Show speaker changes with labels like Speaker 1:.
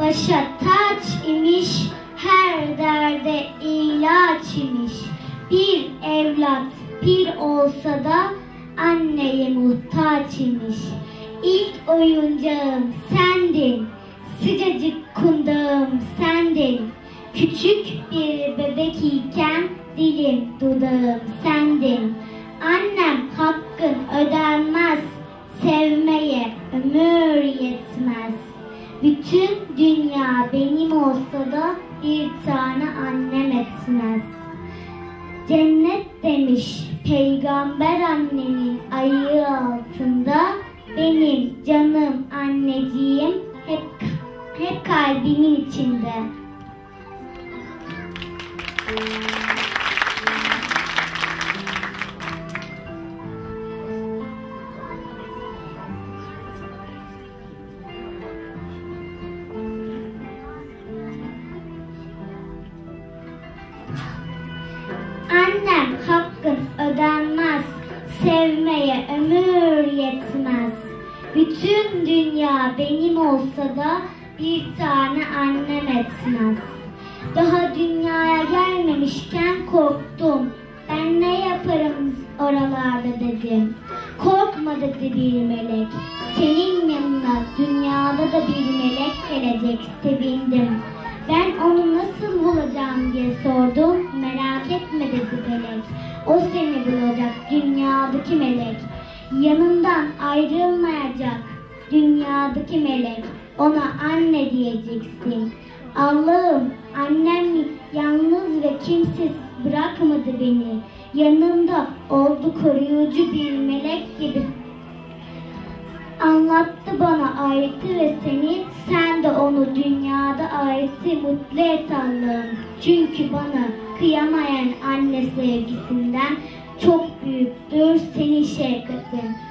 Speaker 1: Başa taç imiş, her derde ilaç imiş. Bir evlat bir olsa da anneye muhtaç imiş. İlk oyuncağım sendin, sıcacık kundağım sendin. Küçük bir bebek iken dilim dudağım sendin. Annem hakkın ödenmez, sevmeye ömür yetmez. Bütün dünya benim olsa da bir tane annem etmez. Cennet demiş peygamber annenin ayı altında benim canım anneciğim hep hep kalbimin içinde. Annem Bütün dünya benim olsa da bir tane annem etmez. Daha dünyaya gelmemişken korktum. Ben ne yaparım oralarda dedim. Korkma dedi bir melek. Senin yanına dünyada da bir melek gelecek sevindim. Ben onu nasıl bulacağım diye sordum. Merak etme dedi melek. O seni bulacak dünyadaki melek. Yanından ayrılmayacak dünyadaki melek. Ona anne diyeceksin. Allah'ım annem yalnız ve kimsiz bırakmadı beni. Yanımda oldu koruyucu bir melek gibi anlattı bana ayeti ve seni sen de onu dünyada ayeti mutlu et Allah'ım. Çünkü bana kıyamayan anne sevgisinden çok büyüktür senin şefkatin.